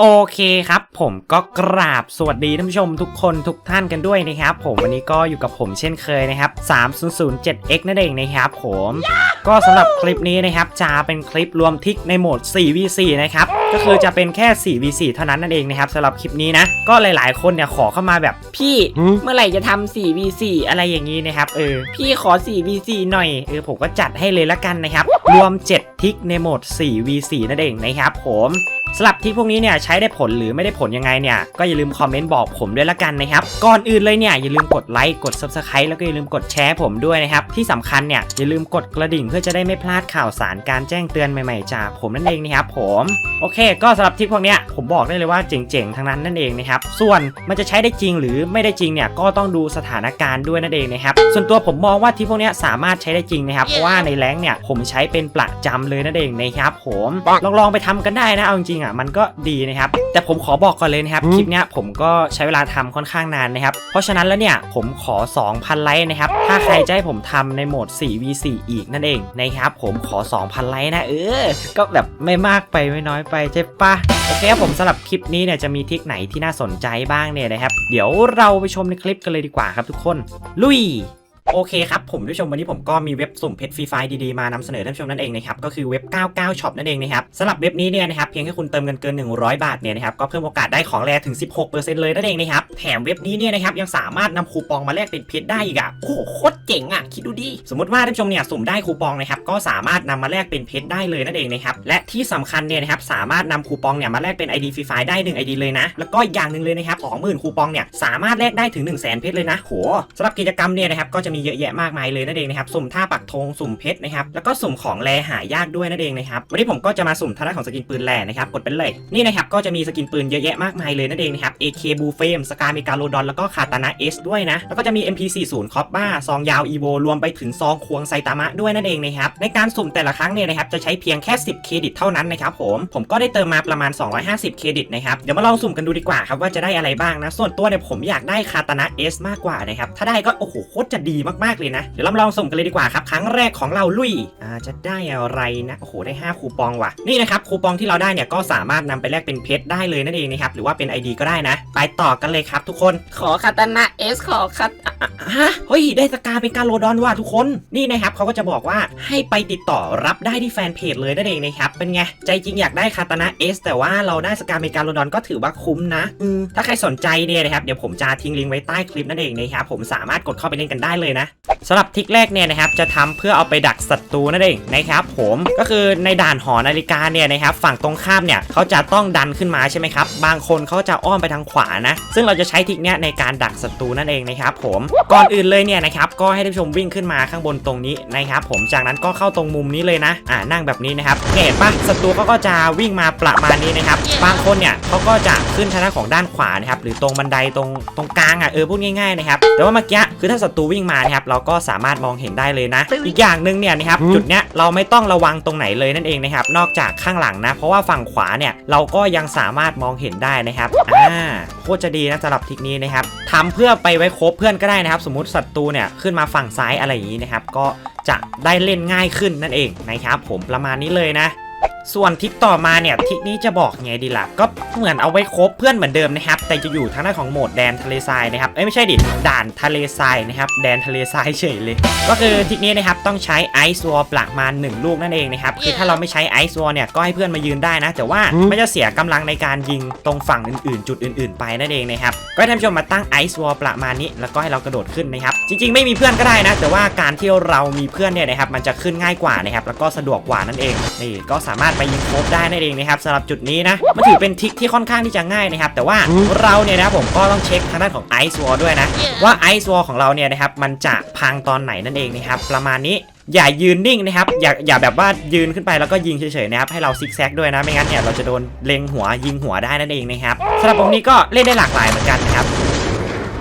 โอเคครับ ผมก็กราบสวัสดีท่านผู้ชมทุกคนทุกท่านกันด้วยนะครับ ผมวันนี้ก็อยู่กับผมเช่นเคยนะครับ 3007x นั่นเองนะครับผม ก็สำหรับคลิปนี้นะครับ จะเป็นคลิปรวมทิกในโหมด 4v4 นะครับ ก็คือจะเป็นแค่ 4v4 เท่านั้นนั่นเองนะครับสำหรับคลิปนี้นะ ก็หลายๆ คนเนี่ยขอเข้ามาแบบ พี่เมื่อไหร่จะทำ 4v4 อะไรอย่างนี้นะครับเออพี่ขอ 4v4 หน่อยเออผมก็จัดให้เลยละกันนะครับรวม 7 ทิกในโหมด 4v4 นั่นเองนะครับผม สลับที่พวกนี้เนี่ยใช้ได้ผลหรือไม่ได้ผลยังไงเนี่ยก็อย่าลืมคอมเมนต์บอกผมด้วยละกันนะครับก่อนอื่นเลยเนี่ยอย่าลืมกดไลค์กด Subscribe แล้วก็อย่าลืมกดแชร์ผมด้วยนะครับที่สำคัญเนี่ยอย่าลืมกดกระดิ่งเพื่อจะได้ไม่พลาดข่าวสารการแจ้งเตือนใหม่ๆจากผมนั่นเองนะครับผมโอเค ก็สำหรับที่พวกเนี้ยผมบอกได้เลยว่าเจ๋งๆทั้งนั้นนั่นเองนะครับส่วนมันจะใช้ได้จริงหรือไม่ได้จริงเนี่ยก็ต้องดูสถานการณ์ด้วยนั่นเองนะครับส่วนตัวผมมองว่าที่พวกเนี้ยสามารถใช้ได้จริงนะครับเพราะว่าในแรงเนี่ยผมใช้เป็นประจำเลยนั่นเองนะครับผมลองลองๆไปทำกันได้นะเอาจริงๆอะมันก็ดีนะครับ แต่ผมขอบอกก่อนเลยนะครับคลิปเนี้ยผมก็ใช้เวลาทำค่อนข้างนานนะครับ เพราะฉะนั้นแล้วเนี่ยผมขอ 2,000 ไลค์นะครับ ถ้าใครจะให้ผมทำในโหมด 4v4 อีกนั่นเองนะครับ ผมขอ 2,000 ไลค์นะเออ ก็แบบไม่มากไปไม่น้อยไปใช่ปะโอเคครับผมสำหรับคลิปนี้เนี่ยจะมีทริคไหนที่น่าสนใจบ้างเนี่ยนะครับ เดี๋ยวเราไปชมในคลิปกันเลยดีกว่าครับทุกคน ลุย โอเคครับผมผู้ชมวันนี้ผมก็มีเว็บสุ่มเพชรฟรีไฟดีๆมานำเสนอท่านผู้ชมนั่นเองนะครับก็คือเว็บ 99ช็อปนั่นเองนะครับสำหรับเว็บนี้เนี่ยนะครับเพียงแค่คุณเติมเงินเกิน 100 บาทเนี่ยนะครับก็เพิ่มโอกาสได้ของแรถึง 16%เลยนั่นเองนะครับแถมเว็บนี้เนี่ยนะครับยังสามารถนำคูปองมาแลกเป็นเพชรได้อีกอะโอ้โหโคตรเจ๋งอะคิดดูดิสมมติว่าท่านผู้ชมเนี่ยสุ่มได้คูปองนะครับก็สามารถนำมาแลกเป็นเพชรได้เลยนั่นเองนะครับและที่สำคัญเนี่ยนะครับสามารถนำคูปองเนี่ยมาแลกเป็น ID ฟรีไฟได้1 ID เลยนะแล้วก็อย่างหนึ่งเลยนะครับ20,000คูปองเนี่ยสามารถแลกได้ถึง 1 0 0 0 0เพชรเลยนะโหสำหรับกิจกรรมเนี่ยนะครับก็จะมีเยอะแยะมากมายเลยนั่นเองนะครับสุ่มท่าปักธงสุ่มเพชรนะครับแล้วก็สุ่มของแลหายากด้วยนั่นเองนะครับวันนี้ผมก็จะมาสุ่มท่าของสกินปืนแลนะครับกดเป็นเลยนี่นะครับก็จะมีสกินปืนเยอะแยะมากมายเลยนั่นเองนะครับ AK บูเฟมสกาเมกาโลดอนแล้วก็คาตานะเอสด้วยนะแล้วก็จะมี MP40 คอปบ้าซองยาวอีโวรวมไปถึงซองควงไซตามะด้วยนั่นเองนะครับในการสุ่มแต่ละครั้งเนี่ยนะครับจะใช้เพียงแค่ 10 เครดิตเท่านั้นนะครับผมผมก็ได้เติมมาประมาณ 250 เครดิตนะครับเดี๋ยวมาลองสุ่มกันดูดีกว่าครับว่าจะได้อะไรบ้างนะส่วนตัวเนี่ยผมอยากได้คาตานะเอสมากกว่านะครับถ้าได้ก็โอ้โหโคตรจะดีมากๆเลยนะ เดี๋ยวเรามาลองสุ่มกันเลยดีกว่าครับ ครั้งแรกของเราลุยอ่าจะได้อะไรนะโอ้โหได้ 5 คูปองว่ะนี่นะครับคูปองที่เราได้เนี่ยก็สามารถนำไปแลกเป็นเพชรได้เลยนั่นเองนะครับหรือว่าเป็น ID ก็ได้นะ ไปต่อกันเลยครับทุกคนขอคาตานะเอสขอคาตฮะเฮ้ยได้สกาเป็นการโลดอนว่ะทุกคนนี่นะครับเขาก็จะบอกว่าให้ไปติดต่อรับได้ที่แฟนเพจเลยนั่นเองนะครับเป็นไงใจจริงอยากได้คาตานะเอสแต่ว่าเราได้สกาเมกาโลดอนก็ถือว่าคุ้มนะอืมถ้าใครสนใจเนี่ยนะครับเดี๋ยวผมจะทิ้งลิงก์ไว้ใต้คลิปนั่นเองนะครับผมสามารถกดเข้าไปเล่นกันได้เลยนะสำหรับทริกแรกเนี่ยนะครับจะทำเพื่อเอาไปดักศัตรูนั่นเองนะครับผมก็คือในด่านหอนาฬิกาเนี่ยนะครับฝั่งตรงข้ามเนี่ยเขาจะต้องดันขึ้นมาใช่ไหมครับบางคนเขาจะอ้อมไปทางขวานะซึ่งเราจะใช้ทริกเนี้ยในการดักศัตรูนั่นเองนะครับผมก่อนอื่นเลยเนี่ยนะครับก็ให้ท่านผู้ชมวิ่งขึ้นมาข้างบนตรงนี้นะครับผมจากนั้นก็เข้าตรงมุมนี้เลยนะอ่านั่งแบบนี้นะครับเนี่ยเห็นปะศัตรูเขาก็จะวิ่งมาประมาณนี้นะครับบางคนเนี่ยเขาก็จะขึ้นทางด้านของด้านขวานะครับหรือตรงบันไดตรงตรงกลางอะเออพูดง่ายๆนะครับแต่ว่าเมื่อกี้คือถ้าศัตรูวิ่งมานะครับเราก็สามารถมองเห็นได้เลยนะ อีกอย่างหนึ่งเนี่ยนะครับจุดเนี้ยเราไม่ต้องระวังตรงไหนเลยนั่นเองนะครับนอกจากข้างหลังนะ เพราะว่าฝั่งขวาเนี่ยเราก็ยังสามารถมองเห็นได้นะครับอ่าโคตรจะดีนะสำหรับทริกนี้นะครับทำเพื่อไปไว้คบเพื่อนก็ได้นะครับ สมมติศัตรูเนี่ยขึ้นมาฝั่งซ้ายอะไรอย่างนี้นะครับก็จะได้เล่นง่ายขึ้นนั่นเองนะครับผมประมาณนี้เลยนะ ส่วนทริกต่อมาเนี่ยทริกนี้จะบอกไงดีล่ะ ก็เหมือนเอาไว้คบเพื่อนเหมือนเดิมนะครับ แต่จะอยู่ทางด้านของโหมดแดนทะเลทรายนะครับ เอ้ยไม่ใช่ดิ ด่านทะเลทรายนะครับ แดนทะเลทรายเฉยเลย ก็คือทริกนี้นะครับต้องใช้ไอซ์วอลประมาณ1ลูกนั่นเองนะครับ คือถ้าเราไม่ใช้ไอซ์วอลเนี่ยก็ให้เพื่อนมายืนได้นะ แต่ว่ามันจะเสียกำลังในการยิงตรงฝั่งอื่นๆ จุดอื่น ๆ ไปนั่นเองนะครับ ก็ให้ท่านผู้ชมมาตั้งไอซ์วอลประมาณนี้ แล้วก็ให้เรากระโดดขึ้นนะครับ จริง ๆ ไม่มีเพื่อนก็ได้นะ แต่ว่าการที่เรามีเพื่อนเนี่ยนะครับมันจะขึ้นง่ายกว่านะครับแล้วก็สะดวกกว่านั่นเองนี่ก็สามารถไปยิงโคบได้นั่นเองนะครับสำหรับจุดนี้นะมันถือเป็นทริกที่ค่อนข้างที่จะง่ายนะครับแต่ว่าเราเนี่ยนะครับผมก็ต้องเช็คทางด้านของไอซ์วอลด้วยนะว่าไอซ์วอลของเราเนี่ยนะครับมันจะพังตอนไหนนั่นเองนะครับประมาณนี้อย่ายืนนิ่งนะครับ อย่าอย่าแบบว่ายืนขึ้นไปแล้วก็ยิงเฉยๆนะครับ ให้เราซิกแซกด้วยนะ ไม่งั้นเนี่ยเราจะโดนเล็งหัวยิงหัวได้นั่นเองนะครับสำหรับผมนี้ก็เล่นได้หลากหลายเหมือนกันนะครับ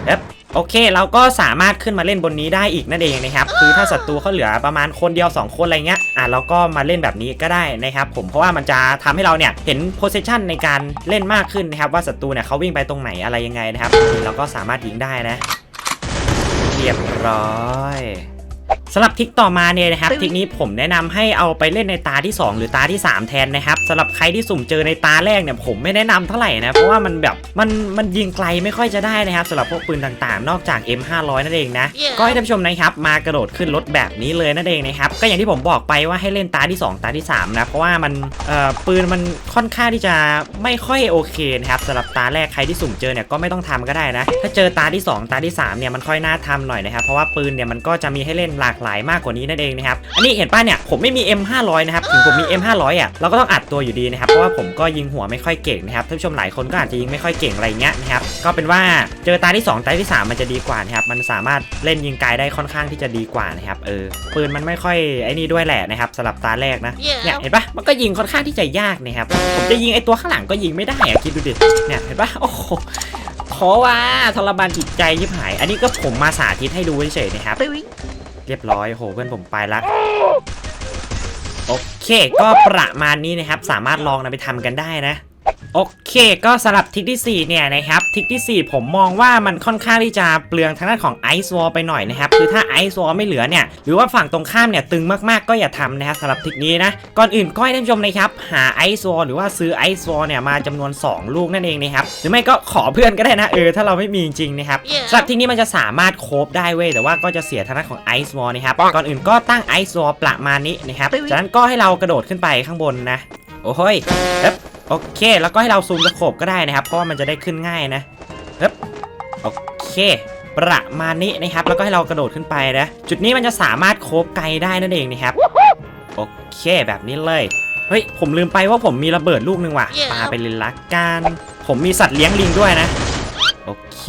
เอ๊ะ โอเค เราก็สามารถขึ้นมาเล่นบนนี้ได้อีกนั่นเองนะครับ คือถ้าศัตรูเขาเหลือประมาณคนเดียว 2 คนอะไรเงี้ย อะเราก็มาเล่นแบบนี้ก็ได้นะครับผม เพราะว่ามันจะทำให้เราเนี่ยเห็นโพสิชันในการเล่นมากขึ้นนะครับ ว่าศัตรูเนี่ยเขาวิ่งไปตรงไหนอะไรยังไงนะครับนี่เราก็สามารถยิงได้นะ เรียบร้อย สำหรับทริกต่อมาเนี่ยนะครับทริกนี้ผมแนะนำให้เอาไปเล่นในตาที่ 2 หรือตาที่ 3 แทนนะครับสำหรับใครที่สุ่มเจอในตาแรกเนี่ยผมไม่แนะนำเท่าไหร่นะเพราะว่ามันแบบมันมันยิงไกลไม่ค่อยจะได้นะครับสำหรับพวกปืนต่างๆ นอกจาก M500 นั่นเองนะ Yeah. ก็ให้ท่านผู้ชมนะครับมากระโดดขึ้นรถแบบนี้เลยนั่นเองนะครับก็อย่างที่ผมบอกไปว่าให้เล่นตาที่ 2 ตาที่3นะเพราะว่ามันเอ่อปืนมันค่อนข้างที่จะไม่ค่อยโอเคนะครับสำหรับตาแรกใครที่สุ่มเจอเนี่ยก็ไม่ต้องทำก็ได้นะถ้าเจอตาที่ 2 ตาที่3เนี่ยมันค่อยน่าทำหน่อยนะครับเพราะว่าปืนเนี่ยมันก็จะมีให้เล่นหลากหลายมากกว่านี้นั่นเองนะครับอันนี้เห็นป่ะเนี่ยผมไม่มี M500 นะครับถึงผมมี M500 อะเราก็ต้องอัดตัวอยู่ดีนะครับเพราะว่าผมก็ยิงหัวไม่ค่อยเก่งนะครับท่านผู้ชมหลายคนก็อาจจะยิงไม่ค่อยเก่งอะไรเงี้ยนะครับก็เป็นว่าเจอตาที่ 2 ตาที่ 3 มันจะดีกว่านะครับมันสามารถเล่นยิงไกลได้ค่อนข้างที่จะดีกว่านะครับเออปืนมันไม่ค่อยไอ้นี่ด้วยแหละนะครับสำหรับตาแรกนะ Yeah. เนี่ยเห็นปะมันก็ยิงค่อนข้างที่จะยากนะครับผมจะยิงไอ้ตัวข้างหลังก็ยิงไม่ได้อะคิดดูดิเนี่ยเห็นปะโอ้โหขอว่าทรมานจิตใจยิบหาย อันนี้ก็ผมมาสาธิตให้ดูเฉยๆนะครับ เรียบร้อยโหเพื่อนผมไปละโอเค ก็ประมาณนี้นะครับ สามารถลองนำไปทำกันได้นะ โอเคก็สำหรับทริกที่ 4 เนี่ยนะครับทริกที่ 4 ผมมองว่ามันค่อนข้างที่จะเปลืองทางด้านของไอซ์วอลไปหน่อยนะครับคือถ้าไอซ์วอลไม่เหลือเนี่ยหรือว่าฝั่งตรงข้ามเนี่ยตึงมากๆก็อย่าทำนะครับสำหรับทริกนี้นะก่อนอื่นก็ให้ท่านผู้ชมนะครับหาไอซ์วอลหรือว่าซื้อไอซ์วอลเนี่ยมาจำนวน 2 ลูกนั่นเองนะครับหรือไม่ก็ขอเพื่อนก็ได้นะเออถ้าเราไม่มีจริงๆนะครับ Yeah. สำหรับที่นี้มันจะสามารถโคบได้เว้ยแต่ว่าก็จะเสียทางด้านของไอซ์วอลนะครับก่อนอื่นก็ตั้งไอซ์วอลประมาณนี้นะครับจากนั้นก็ให้เรากระโดดขึ้นไปข้างบนนะโอ้โหยเอ๊บ โอเค แล้วก็ให้เราซูมสโคบก็ได้นะครับ เพราะว่ามันจะได้ขึ้นง่ายนะเอ๊บโอเคประมาณนี้นะครับ แล้วก็ให้เรากระโดดขึ้นไปนะ จุดนี้มันจะสามารถโคบไกลได้นั่นเองนะครับ โอเคแบบนี้เลย เฮ้ย ผมลืมไปว่าผมมีระเบิดลูกหนึงว่ะ Yeah. ปาไปเลยละกัน ผมมีสัตว์เลี้ยงลิงด้วยนะ โอเค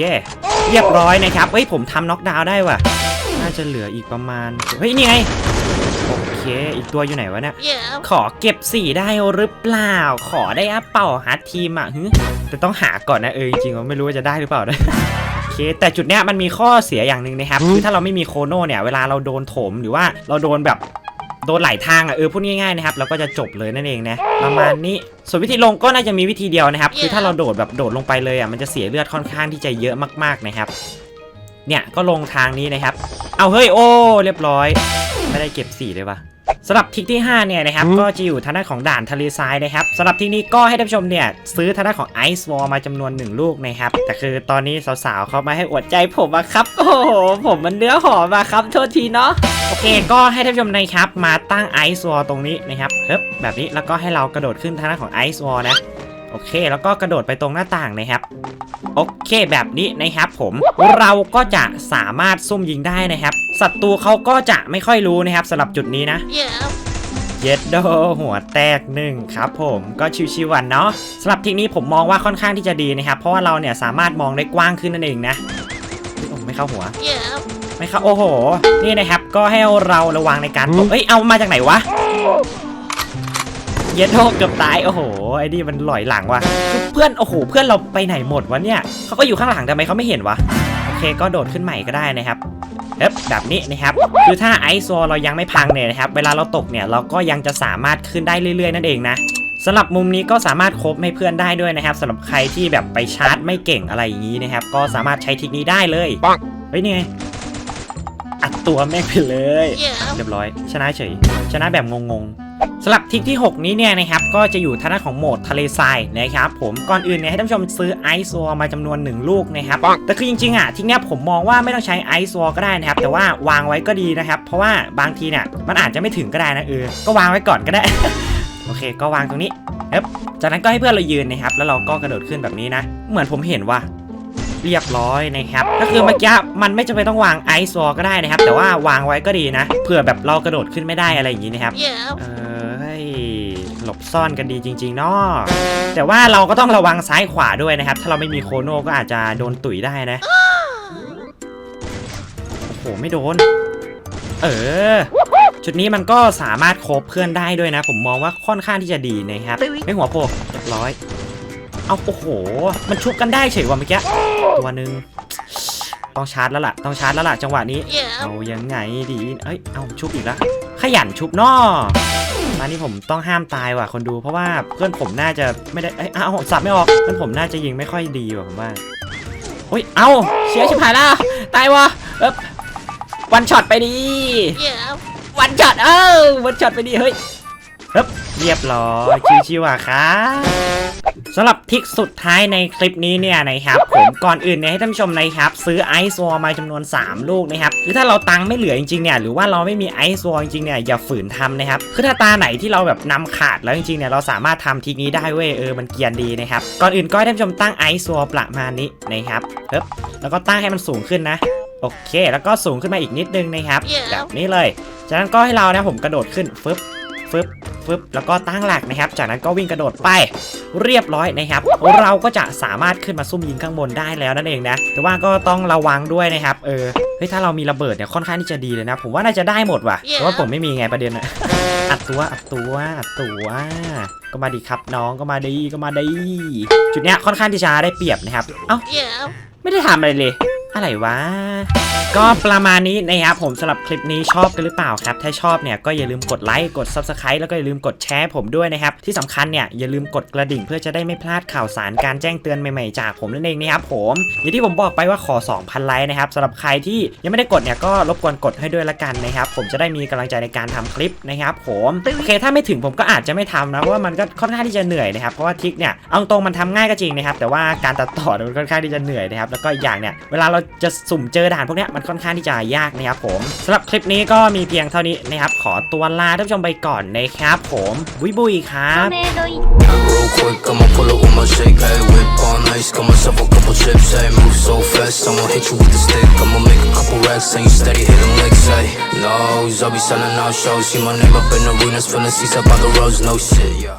เรียบร้อยนะครับ เฮ้ย ผมทำน็อกดาวน์ได้ว่ะ น่าจะเหลืออีกประมาณ เฮ้ย นี่ไงโอ เคอีกตัวอยู่ไหนวะเนี่ย Yeah. ขอเก็บสีได้หรือเปล่า ขอได้อัพเป่าฮาร์ดทีมอะฮึแต่ต้องหาก่อนนะเออจริงๆว่าไม่รู้ว่าจะได้หรือเปล่านะโอเคแต่จุดเนี้ยมันมีข้อเสียอย่างหนึ่งนะครับคือถ้าเราไม่มีโคโน่เนี่ยเวลาเราโดนถมหรือว่าเราโดนแบบโดนหลายทางอะเออพูดง่ายๆนะครับเราก็จะจบเลยนั่นเองนะประมาณนี้ส่วนวิธีลงก็น่าจะมีวิธีเดียวนะครับ คือถ้าเราโดดแบบโดดลงไปเลยอะมันจะเสียเลือดค่อนข้างที่จะเยอะมากๆนะครับ เนี่ยก็ลงทางนี้นะครับ เอาเฮ้ยโอ้เรียบร้อย ไม่ได้เก็บสีเลยว่ะ สำหรับทริกที่5เนี่ยนะครับก็จะอยู่ทางด้านของด่านทะเลทรายนะครับสำหรับทริกนี้ก็ให้ท่านผู้ชมเนี่ยซื้อทางด้านของไอซ์วอลมาจำนวน 1 ลูกนะครับแต่คือตอนนี้สาวๆเขามาให้อวดใจผมอะครับ โอ้โหผมมันเนื้อหอมอะครับโทษทีเนาะโอเค ก็ให้ท่านผู้ชมนะครับมาตั้งไอซ์วอลตรงนี้นะครับเฮ้บแบบนี้แล้วก็ให้เรากระโดดขึ้นทางด้านของไอซ์วอลนะ โอเค แล้วก็กระโดดไปตรงหน้าต่างนะครับ โอเคแบบนี้นะครับผมเราก็จะสามารถซุ่มยิงได้นะครับศัตรูเขาก็จะไม่ค่อยรู้นะครับสำหรับจุดนี้นะ Yeah. เย็ดโดหัวแตกหนึ่งครับผมก็ชิวๆวันเนาะสำหรับทีนี้ผมมองว่าค่อนข้างที่จะดีนะครับ เพราะว่าเราเนี่ยสามารถมองได้กว้างขึ้นนั่นเองนะเฮ้ยโอ้ไม่เข้าหัว Yeah. ไม่เข้าโอ้โห นี่นะครับก็ให้เราระวังในการตกเอ้ยเอามาจากไหนวะ เย็ดโดเกือบตายโอ้โหไอ้นี่มันหลอยหลังว่ะเพื่อนโอ้โหเพื่อนเราไปไหนหมดวะเนี่ยเขาก็อยู่ข้างหลังทำไมเขาไม่เห็นวะโอเคก็โดดขึ้นใหม่ก็ได้นะครับเอ๊บแบบนี้นะครับ คือถ้าไอซ์โซเรายังไม่พังเนี่ยนะครับ เวลาเราตกเนี่ยเราก็ยังจะสามารถขึ้นได้เรื่อยๆ นั่นเองนะสำหรับมุมนี้ก็สามารถคบให้เพื่อนได้ด้วยนะครับสำหรับใครที่แบบไปชาร์จไม่เก่งอะไรอย่างนี้นะครับ ก็สามารถใช้ทริคนี้ได้เลยปังเฮ้ยนี่ไงอัดตัวแม่งไปเลย Yeah. เรียบร้อย ชนะเฉย ชนะแบบงงๆ สำหรับทริกที่ 6 นี้เนี่ยนะครับก็จะอยู่ทางด้านของโหมดทะเลทรายนะครับผมก่อนอื่นเนี่ยให้ท่านผู้ชมซื้อไอซ์วอลมาจำนวน 1 ลูกนะครับปังแต่คือจริงๆอะทริกเนี้ยผมมองว่าไม่ต้องใช้ไอซ์วอลก็ได้นะครับแต่ว่าวางไว้ก็ดีนะครับ เพราะว่าบางทีเนี่ยมันอาจจะไม่ถึงก็ได้นะเออก็วางไว้ก่อนก็ได้ โอเค ก็วางตรงนี้เอ๊บจากนั้นก็ให้เพื่อนเรายืนนะครับแล้วเราก็กระโดดขึ้นแบบนี้นะ เหมือนผมเห็นว่า เรียบร้อยนะครับ ก็คือเมื่อกี้มันไม่จำเป็นต้องวางไอซ์วอลก็ได้นะครับ แต่ว่าวางไว้ก็ดีนะเผื่อแบบเรากระโดดขึ้นไม่ได้อะไรอย่างนี้นะครับ Yeah. เออเฮ้ยหลบซ่อนกันดีจริงๆเนาะแต่ว่าเราก็ต้องระวังซ้ายขวาด้วยนะครับ ถ้าเราไม่มีโคโน่ก็อาจจะโดนตุ๋ยได้นะโอ้โหไม่โดน เออจุดนี้มันก็สามารถโคบเพื่อนได้ด้วยนะ ผมมองว่าค่อนข้างที่จะดีนะครับ ไม่หัวโผล่เรียบร้อย เอาโอ้โห มันชุบกันได้เฉยว่ะเมื่อกี้ตัวหนึ่งต้องชาร์จแล้วล่ะ ต้องชาร์จแล้วล่ะจังหวะนี้ Yeah. เอายังไงดี เอ้ย เอาชุบอีกแล้ว ขยันชุบนอตอนนี้ผมต้องห้ามตายว่ะคนดู เพราะว่าเพื่อนผมน่าจะไม่ได้ เอ้ย เอาสับไม่ออก เพื่อนผมน่าจะยิงไม่ค่อยดีว่ะผมว่าโอ้ย เอาเชียร์ชิบหายแล้ว ตายวะเอ๊บวันช็อตไปดี วันช็อต เออวันช็อตไปดี เฮ้ยฮึบเรียบร้อย ชิวๆอะครับ สำหรับทริกสุดท้ายในคลิปนี้เนี่ยนะครับผมก่อนอื่นเนี่ยให้ท่านผู้ชมนะครับซื้อไอซ์วอลมาจำนวน 3 ลูกนะครับคือถ้าเราตังค์ไม่เหลือจริงๆเนี่ยหรือว่าเราไม่มีไอซ์วอลจริงๆเนี่ยอย่าฝืนทำนะครับคือถ้าตาไหนที่เราแบบนำขาดแล้วจริงๆเนี่ยเราสามารถทำทริกนี้ได้เว้ยเออมันเกรียนดีนะครับก่อนอื่นก็ให้ท่านผู้ชมตั้งไอซ์วอลประมาณนี้นะครับฮึบแล้วก็ตั้งให้มันสูงขึ้นนะโอเค แล้วก็สูงขึ้นมาอีกนิดนึงนะครับ แบบนี้เลย จากนั้นก็ให้เรานะผมกระโดดขึ้นฟึบ ฟึบฟึบแล้วก็ตั้งหลักนะครับ จากนั้นก็วิ่งกระโดดไปเรียบร้อยนะครับ เราก็จะสามารถขึ้นมาซุ่มยิงข้างบนได้แล้วนั่นเองนะแต่ว่าก็ต้องระวังด้วยนะครับเออเฮ้ยถ้าเรามีระเบิดเนี่ยค่อนข้างที่จะดีเลยนะ ผมว่าน่าจะได้หมดว่ะเพราะว่าผมไม่มีไงประเด็นอะอัดตัวอัดตัวอัดตัวก็มาดีครับน้องก็มาดีก็มาดีจุดเนี้ยค่อนข้างที่จะได้เปรียบนะครับเอ้าไม่ได้ทำอะไรเลย อะไรวะ ก็ประมาณนี้นะครับผมสำหรับคลิปนี้ชอบกันหรือเปล่าครับ ถ้าชอบเนี่ยก็อย่าลืมกดไลค์กด Subscribe แล้วก็อย่าลืมกดแชร์ผมด้วยนะครับ ที่สำคัญเนี่ยอย่าลืมกดกระดิ่งเพื่อจะได้ไม่พลาดข่าวสารการแจ้งเตือนใหม่ๆจากผมนั่นเองนะครับผมอย่างที่ผมบอกไปว่าขอ 2,000 ไลค์นะครับสำหรับใครที่ยังไม่ได้กดเนี่ยก็รบกวนกดให้ด้วยละกันนะครับผมจะได้มีกำลังใจในการทำคลิปนะครับผมโอเคถ้าไม่ถึงผมก็อาจจะไม่ทำนะเพราะว่ามันก็ค่อนข้างที่จะเหนื่อยนะครับเพราะว่าทิกเนี่ยเอาตรงมันทำง่ายก็จริงนะครับแต่ว่าการตัดต่อมันค่อนข้างที่จะเหนื่อยนะครับแล้วก็อีกอย่างเนี่ยเวลาเราจะสุ่มเจอด่านพวกเนี้ยมันค่อนข้างที่จะยากนะครับผมสำหรับคลิปนี้ก็มีเพียงเท่านี้นะครับขอตัวลาท่านผู้ชมไปก่อนนะครับผมบุยบุยครับ Real quick, I'ma pull up with my shake, hey Whip on ice, got myself a couple chips, hey Move so fast, I'ma hit you with the stick I'ma make a couple racks, and you steady hitting licks, hey Nose, I'll be selling out shows See my name up in arenas, filling seats up on the roads, no shit, yeah